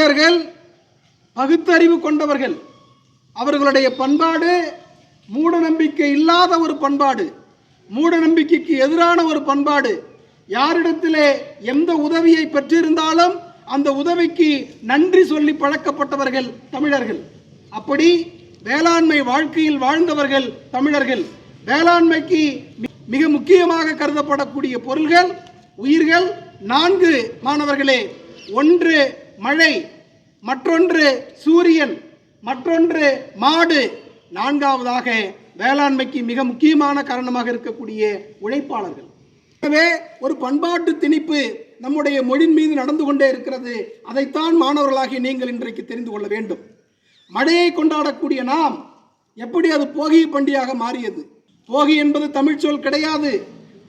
தமிழர்கள் பகுத்தறிவு கொண்டவர்கள். அவர்களுடைய பண்பாடு மூட நம்பிக்கை இல்லாத ஒரு பண்பாடு. மூட நம்பிக்கைக்கு எதிரான ஒரு பண்பாடு. யாரிடத்திலே எந்த உதவியை பெற்றிருந்தாலும் அந்த உதவிக்கு நன்றி சொல்லி பழக்கப்பட்டவர்கள் தமிழர்கள். அப்படி வேளாண்மை வாழ்க்கையில் வாழ்ந்தவர்கள் தமிழர்கள். வேளாண்மைக்கு மி- மிக முக்கியமாக கருதப்படக்கூடிய பொருள்கள் உயிர்கள் நான்கு மாணவர்களே. ஒன்று மழை மற்றொன்று சூரியன் மற்றொன்று மாடு. நான்காவதாக வேளாண்மைக்கு மிக முக்கியமான காரணமாக இருக்கக்கூடிய உழைப்பாளர்கள். எனவே ஒரு பண்பாட்டு திணிப்பு நம்முடைய மொழியின் மீது நடந்து கொண்டே இருக்கிறது. அதைத்தான் மாணவர்களாகிய நீங்கள் இன்றைக்கு தெரிந்து கொள்ள வேண்டும். மழையை கொண்டாடக்கூடிய நாம் எப்படி அது போகி பண்டிகையாக மாறியது? போகி என்பது தமிழ் சொல் கிடையாது.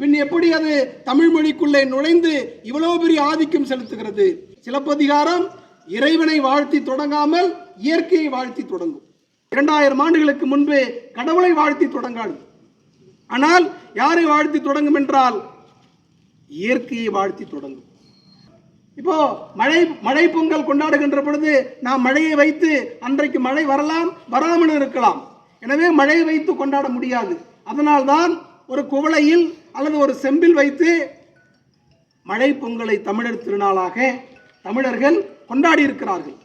பின் எப்படி அது தமிழ் மொழிக்குள்ளே நுழைந்து இவ்வளவு பெரிய ஆதிக்கம் செலுத்துகிறது? சிலப்பதிகாரம் இறைவனை வாழ்த்தி தொடங்காமல் இயற்கையை வாழ்த்தி தொடங்கும். இரண்டாயிரம் ஆண்டுகளுக்கு முன்பு கடவுளை வாழ்த்தி தொடங்காது. ஆனால் யாரை வாழ்த்தி தொடங்கும் என்றால் இயற்கையை வாழ்த்தி தொடங்கும். இப்போ மழை மழை பொங்கல் கொண்டாடுகின்ற பொழுது நாம் மழையை வைத்து அன்றைக்கு மழை வரலாம் வராமல் இருக்கலாம். எனவே மழையை வைத்து கொண்டாட முடியாது. அதனால்தான் ஒரு குவளையில் அல்லது ஒரு செம்பில் வைத்து மழை பொங்கலை தமிழர் திருநாளாக தமிழர்கள் கொண்டாடி இருக்கிறார்கள்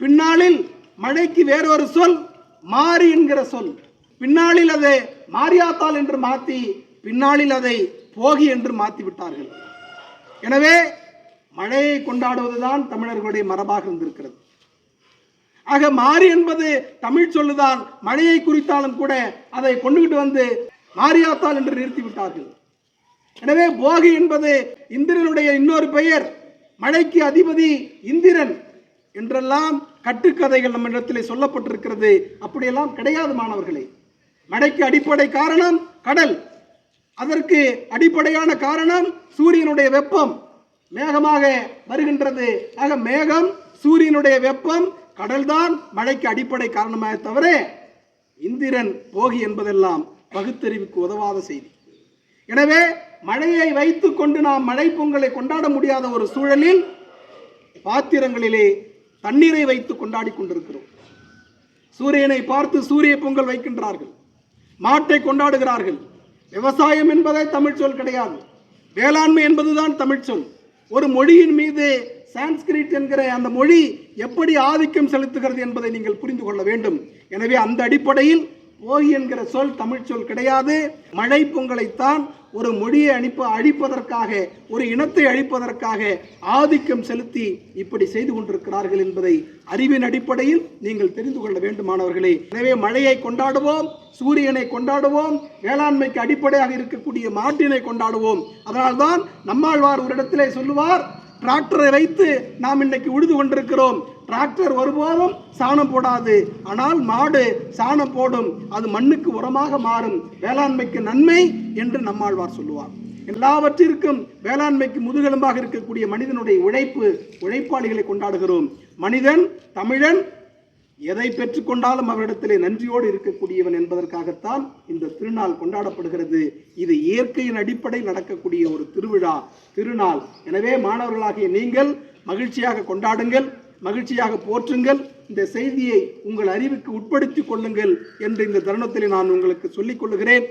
பின்னாளில் மழைக்கு வேறொரு சொல் மாறி என்கிற சொல். பின்னாளில் அதை மாரியாத்தாள் என்று மாற்றி பின்னாளில் அதை போகி என்று மாற்றி விட்டார்கள். எனவே மழையை கொண்டாடுவதுதான் தமிழர்களுடைய மரபாக இருந்திருக்கிறது. ஆக மாறி என்பது தமிழ் சொல்லுதான் மழையை குறித்தாலும் கூட அதை கொண்டுகிட்டு வந்து ஆரியாத்தாள் என்று நிறுத்திவிட்டார்கள். எனவே போகி என்பது இந்திரனுடைய இன்னொரு பெயர். மழைக்கு அதிபதி இந்திரன் என்றெல்லாம் கட்டுக்கதைகள் நம்ம இடத்திலே சொல்லப்பட்டிருக்கிறது. அப்படியெல்லாம் கிடையாது மாணவர்களே. மழைக்கு அடிப்படை காரணம் கடல். அதற்கு அடிப்படையான காரணம் சூரியனுடைய வெப்பம். மேகமாக வருகின்றது. ஆக மேகம் சூரியனுடைய வெப்பம் கடல்தான் மழைக்கு அடிப்படை காரணமாக தவிர இந்திரன் போகி என்பதெல்லாம் பகுத்தறிவுக்கு உதவாத செய்தி. எனவே மழையை வைத்து கொண்டு நாம் மழை பொங்கலை கொண்டாட முடியாத ஒரு சூழலில் பாத்திரங்களிலே தண்ணீரை வைத்து கொண்டாடி கொண்டிருக்கிறோம். சூரியனை பார்த்து சூரிய பொங்கல் வைக்கின்றார்கள். மாட்டை கொண்டாடுகிறார்கள். விவசாயம் என்பதே தமிழ் சொல் கிடையாது. வேளாண்மை என்பதுதான் தமிழ் சொல். ஒரு மொழியின் மீது சான்ஸ்கிரிட் என்கிற அந்த மொழி எப்படி ஆதிக்கம் செலுத்துகிறது என்பதை நீங்கள் புரிந்து கொள்ள வேண்டும். எனவே அந்த அடிப்படையில் ஓகி என்கிற சொல் தமிழ் சொல் கிடையாது. மழை பொங்கலைத்தான் ஒரு மொழியை அனுப்ப அழிப்பதற்காக ஒரு இனத்தை அழிப்பதற்காக ஆதிக்கம் செலுத்தி இப்படி செய்து கொண்டிருக்கிறார்கள் என்பதை அறிவின் அடிப்படையில் நீங்கள் தெரிந்து கொள்ள வேண்டும் மாணவர்களே எனவே மழையை கொண்டாடுவோம் சூரியனை கொண்டாடுவோம் வேளாண்மைக்கு அடிப்படையாக இருக்கக்கூடிய மாட்டினை கொண்டாடுவோம். அதனால்தான் நம்மாழ்வார் ஒரு இடத்திலே சொல்லுவார் டிராக்டரை வைத்து நாம் இன்னைக்கு உழுது கொண்டிருக்கிறோம். டிராக்டர் ஒருபோதும் சாணம் போடாது. ஆனால் மாடு சாணம் போடும். அது மண்ணுக்கு உரமாக மாறும். வேளாண்மைக்கு நன்மை என்று நம்மாழ்வார் சொல்லுவார். எல்லாவற்றிற்கும் வேளாண்மைக்கு முதுகெலும்பாக இருக்கக்கூடிய மனிதனுடைய உழைப்பு உழைப்பாளிகளை கொண்டாடுகிறோம். மனிதன் தமிழன் எதை பெற்றுக்கொண்டாலும் அவரிடத்திலே நன்றியோடு இருக்கக்கூடியவன் என்பதற்காகத்தான் இந்த திருநாள் கொண்டாடப்படுகிறது. இது இயற்கையின் அடிப்படையில் நடக்கக்கூடிய ஒரு திருவிழா திருநாள். எனவே மாணவர்களாகிய நீங்கள் மகிழ்ச்சியாக கொண்டாடுங்கள். மகிழ்ச்சியாக போற்றுங்கள். இந்த செய்தியை உங்கள் அறிவுக்கு உட்படுத்திக் கொள்ளுங்கள் என்று இந்த தருணத்தில் நான் உங்களுக்கு சொல்லிக் கொள்ளுகிறேன்.